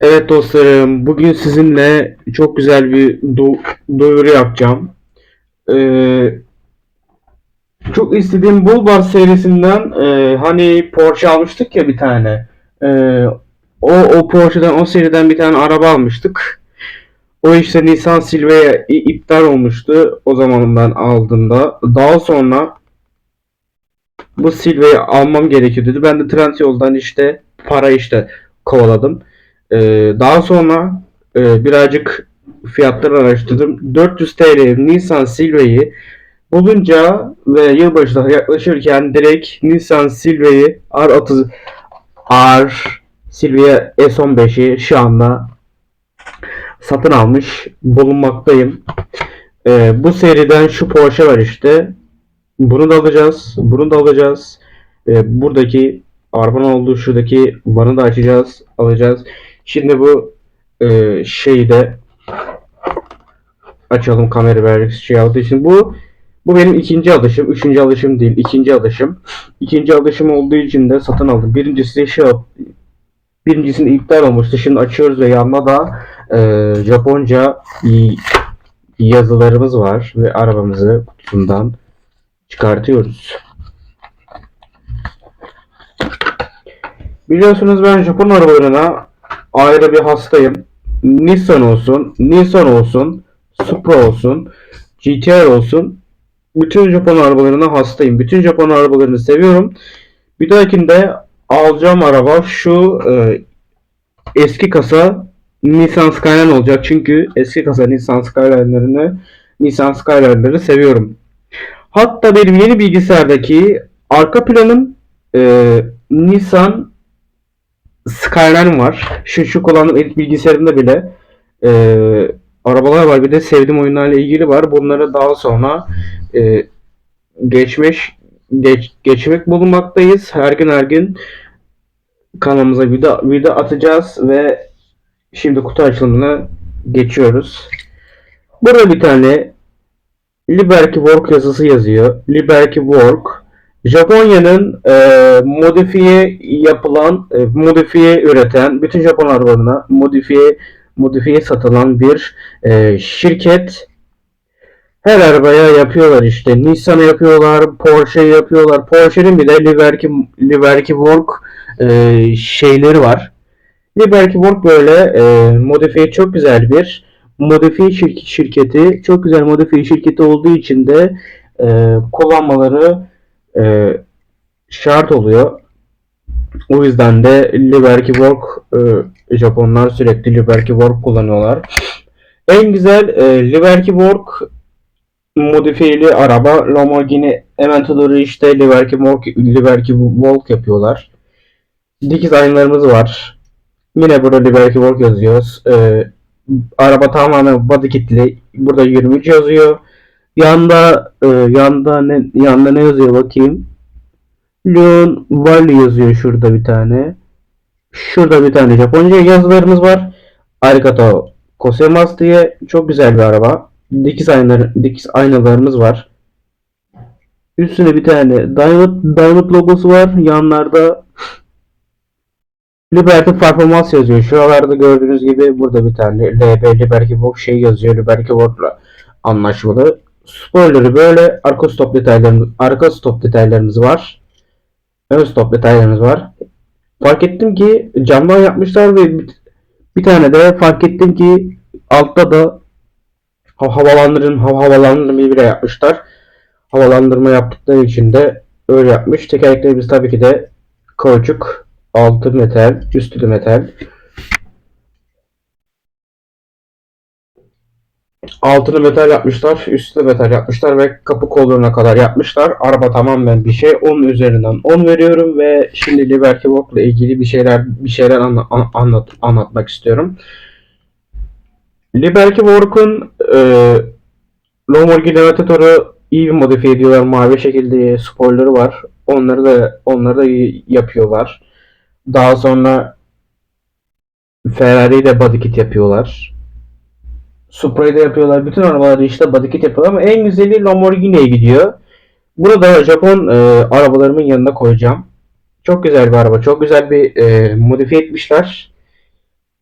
Evet dostlarım, bugün sizinle çok güzel bir du- duyuru yapacağım. Ee, çok istediğim Bulbar serisinden e, hani Porsche almıştık ya bir tane. Ee, o, o Porsche'den, o seriden bir tane araba almıştık. O işte Nissan Silvia iptal olmuştu o zaman ben aldığımda. Daha sonra bu Silvia'yı almam gerekiyor dedi. Ben de Trendyol'dan işte para işte kovaladım. Ee, daha sonra e, birazcık fiyatları araştırdım. 400 TL Nissan Silvia'yı bulunca ve yılbaşı da yaklaşırken direkt Nissan Silvia'yı R30 R Silvia S15'i şu anda satın almış bulunmaktayım. Ee, bu seriden şu Porsche var işte. Bunu da alacağız. Bunu da alacağız. Ee, buradaki arabanın olduğu şuradaki vanı da açacağız. Alacağız. Şimdi bu e, şeyi de açalım kamera vergisi şey aldığı için. Bu bu benim ikinci alışım. Üçüncü alışım değil. ikinci alışım. İkinci alışım olduğu için de satın aldım. Birincisi şey birincisinde iptal olmuştu. Şimdi açıyoruz ve yanında da e, Japonca yazılarımız var ve arabamızı kutusundan çıkartıyoruz. Biliyorsunuz ben Japon arabalarına ayrı bir hastayım. Nissan olsun, Nissan olsun, Supra olsun, GTR olsun. Bütün Japon arabalarına hastayım. Bütün Japon arabalarını seviyorum. Bir dahakinde alacağım araba şu e, eski kasa Nissan Skyline olacak. Çünkü eski kasa Nissan Skyline'larını Nissan Skyline'ları seviyorum. Hatta benim yeni bilgisayardaki arka planım e, Nissan Skyline var. Şu şu kullandığım elit bilgisayarımda bile e, arabalar var. Bir de sevdiğim oyunlarla ilgili var. Bunları daha sonra e, geçmiş geç, geçmek bulunmaktayız. Her gün her gün kanalımıza video, video atacağız ve şimdi kutu açılımına geçiyoruz. Burada bir tane Liberty Work yazısı yazıyor. Liberty Work Japonya'nın e, modifiye yapılan, e, modifiye üreten, bütün Japon arabalarına modifiye modifiye satılan bir e, şirket. Her arabaya yapıyorlar işte. Nissan'a yapıyorlar, Porsche yapıyorlar. Porsche'nin bir de Liberty, Liberty Work e, şeyleri var. Liberty Work böyle e, modifiye çok güzel bir modifiye şir- şirketi. Çok güzel modifiye şirketi olduğu için de e, kullanmaları e, şart oluyor. O yüzden de Liberty Work e, Japonlar sürekli Liberty Work kullanıyorlar. En güzel e, Liberty Work modifiyeli araba Lamborghini Aventador'u işte Liberty Work, Liberty Work yapıyorlar. Dikiz aynalarımız var. Yine burada Liberty Work yazıyor. E, araba tamamen body kitli. Burada 23 yazıyor. Yanda e, yanda ne yanda ne yazıyor bakayım. Leon Valley yazıyor şurada bir tane. Şurada bir tane Japonca yazılarımız var. Arigato Gozaimasu diye çok güzel bir araba. Dikiz aynaları, dikiz aynalarımız var. Üstüne bir tane Diamond, Diamond logosu var. Yanlarda Liberty Performans yazıyor. Şuralarda gördüğünüz gibi burada bir tane LB Liberty Box şey yazıyor. Liberty Board'la anlaşmalı. Spoiler'ı böyle. Arka stop detaylarımız, arka stop detaylarımız var. Ön stop detaylarımız var. Fark ettim ki camdan yapmışlar ve bir, tane de fark ettim ki altta da ha- havalandırın ha- havalandırmayı bile yapmışlar. Havalandırma yaptıkları için de öyle yapmış. Tekerleklerimiz tabii ki de kauçuk, altı metal, üstü metal. Altını metal yapmışlar, üstü de metal yapmışlar ve kapı kollarına kadar yapmışlar. Araba tamamen bir şey. 10 üzerinden 10 veriyorum ve şimdi Liberty Walk ile ilgili bir şeyler bir şeyler anla- an- anlat anlatmak istiyorum. Liberty Walk'un e, Lamborghini Aventador'u iyi bir modifiye ediyorlar. Mavi şekilde spoiler'ı var. Onları da onları da yapıyorlar. Daha sonra Ferrari'yi de body kit yapıyorlar. Supra'yı da yapıyorlar. Bütün arabaları işte body kit yapıyorlar ama en güzeli Lamborghini'ye gidiyor. Bunu da Japon e, arabalarımın yanına koyacağım. Çok güzel bir araba. Çok güzel bir e, modifiye etmişler.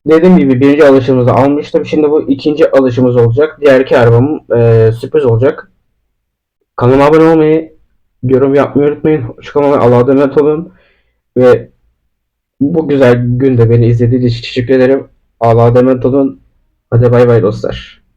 dediğim gibi birinci alışımızı almıştım. Şimdi bu ikinci alışımız olacak. Diğer iki arabam e, sürpriz olacak. Kanalıma abone olmayı, yorum yapmayı unutmayın. Şu kanalıma Allah'a emanet olun. Ve bu güzel günde beni izlediğiniz için teşekkür ederim. Allah'a emanet olun. Hadi bay bay dostlar.